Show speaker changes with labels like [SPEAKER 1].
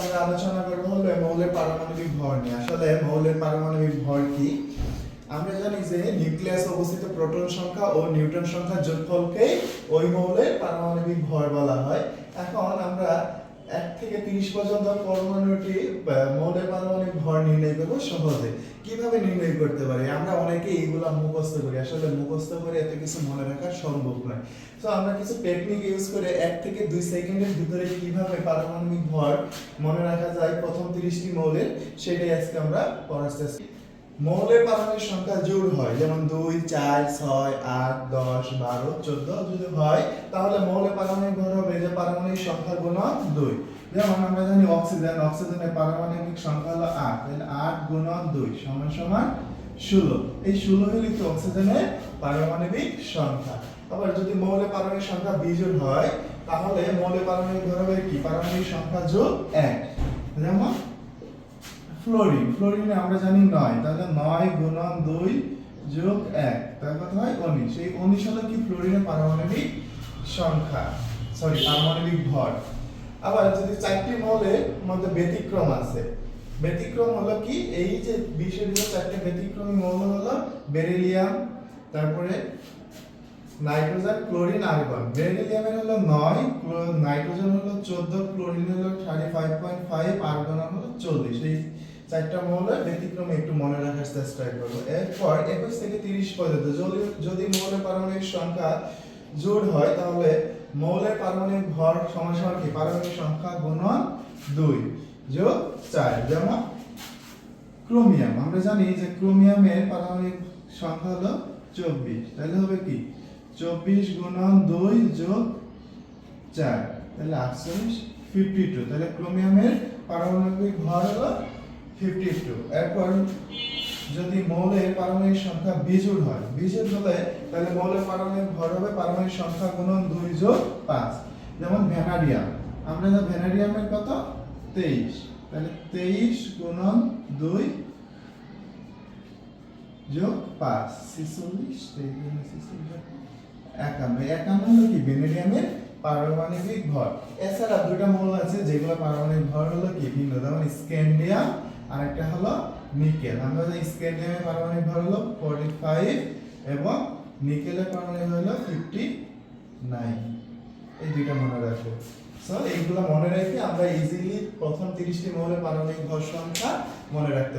[SPEAKER 1] আমরা আলোচনা করব হলো মৌলের পারমাণবিক ভর নিয়ে। আসলে মৌলের পারমাণবিক ভর কি? আমরা জানি যে নিউক্লিয়াসে অবস্থিত প্রোটন সংখ্যা ও নিউট্রন সংখ্যার যোগফলকে ওই মৌলের পারমাণবিক ভর বলা হয়। এখন আমরা তিরিশ পর্যন্ত পরমাণুটি মৌলের পারমাণবিক ভর নির্ণয় করব সহজে। কীভাবে নির্ণয় করতে পারি? আমরা অনেকে এইগুলা মুখস্থ করি। আসলে মুখস্থ করে এত কিছু মনে রাখা সম্ভব নয়। তো আমরা কিছু টেকনিক ইউজ করে এক থেকে দুই সেকেন্ডের ভিতরে কীভাবে পারমাণবিক ভর মনে রাখা যায় প্রথম তিরিশটি মৌলের, সেটাই আজকে আমরা পড়ার চেষ্টা মৌলের পারমাণবিক সংখ্যা জোড় হয়, যেমন দুই, চার, ছয়, আট, দশ, বারো, চোদ্দ। যদি হয়, তাহলে মৌলের পারমাণবিক ভর হবে যে পারমাণবিক সংখ্যা গুণন দুই। যেমন আমরা জানি অক্সিজেন, অক্সিজেনের পারমাণবিক সংখ্যা হলো আট, তাহলে আট গুণন দুই সমান সমান ষোলো। এই ষোলো হলো কি অক্সিজেনের পারমাণবিক সংখ্যা। আবার যদি মৌলের পারমাণবিক সংখ্যা বিজোড় হয়, তাহলে মৌলের পারমাণবিক ভর হবে কি? পারমাণবিক সংখ্যা যোগ এক। যেমন ফ্লোরিন, ফ্লোরিনে আমরা জানি নয়, তাহলে নয় গুণন দুই যোগ এক তার কথা হয়? উনিশ। এই উনিশ হলো কি? ফ্লোরিনের পারমাণবিক সংখ্যা, সরি, পারমাণবিক ভর। আবার যদি চারটি মৌলের মধ্যে ব্যতিক্রম আছে। ব্যতিক্রম হলো কি? এই যে বিশের যে চারটি ব্যতিক্রমী মৌল হলো বেরিলিয়াম, তারপরে নাইট্রোজেন, ক্লোরিন, আর্গন। বেরিলিয়ামের হলো নয় নাইট্রোজেন হলো চোদ্দ, ক্লোরিন হলো thirty five point five argon হলো চল্লিশ। এই চারটা মৌলের ব্যতিক্রমে একটু মনে রাখার চেষ্টা করব। এরপর একুশ থেকে তিরিশ পর্যন্ত, যদি যদি মৌলের পারমাণবিক সংখ্যা জোড় হয়, তাহলে মৌলের পারমাণবিক ভর সমান সমান কি? পারমাণবিক সংখ্যা গুণন দুই যোগ চার, যেমন ক্রোমিয়াম। আমরা জানি যে ক্রোমিয়ামের পারমাণবিক সংখ্যা হলো চব্বিশ। তাহলে হবে কি? চব্বিশ গুণন দুই যোগ চার। তাহলে আটচল্লিশ ফিফটি টু তাহলে ক্রোমিয়ামের পারমাণবিক ভর হলো ফিফটি টু এরপর যদি মৌলের পারমাণবিক সংখ্যা বিজোড় হয়, বিজোড় হলে তাহলে মৌলের পারমাণবিক ভর হবে পারমাণবিক সংখ্যা গুণন দুই যোগ পাঁচ। যেমন ভ্যানাডিয়াম, আমরা জানি ভ্যানাডিয়ামের কত? তেইশ। তাহলে তেইশ গুণন দুই যোগ পাঁচ। ছিচল্লিশ? একান্ন। একান্ন হলো কি? ভ্যানাডিয়ামের পারমাণবিক ভর। এছাড়া দুটো মৌল আছে যেগুলো পারমাণবিক ভর হলো কি? ভিন্ন। যেমন স্ক্যান্ডিয়াম আর একটা হলো নিকেল। আমরা যে স্ক্যান্ডিয়ামের পারমাণবিক ভর হলো 45 এবং নিকেলের পারমাণবিক ভর হলো 59 এই দুইটা মনে রাখব সো এইগুলো মনে রেখে আমরা ইজিলি প্রথম 30টি মৌলের পারমাণবিক ভর সংখ্যা মনে রাখতে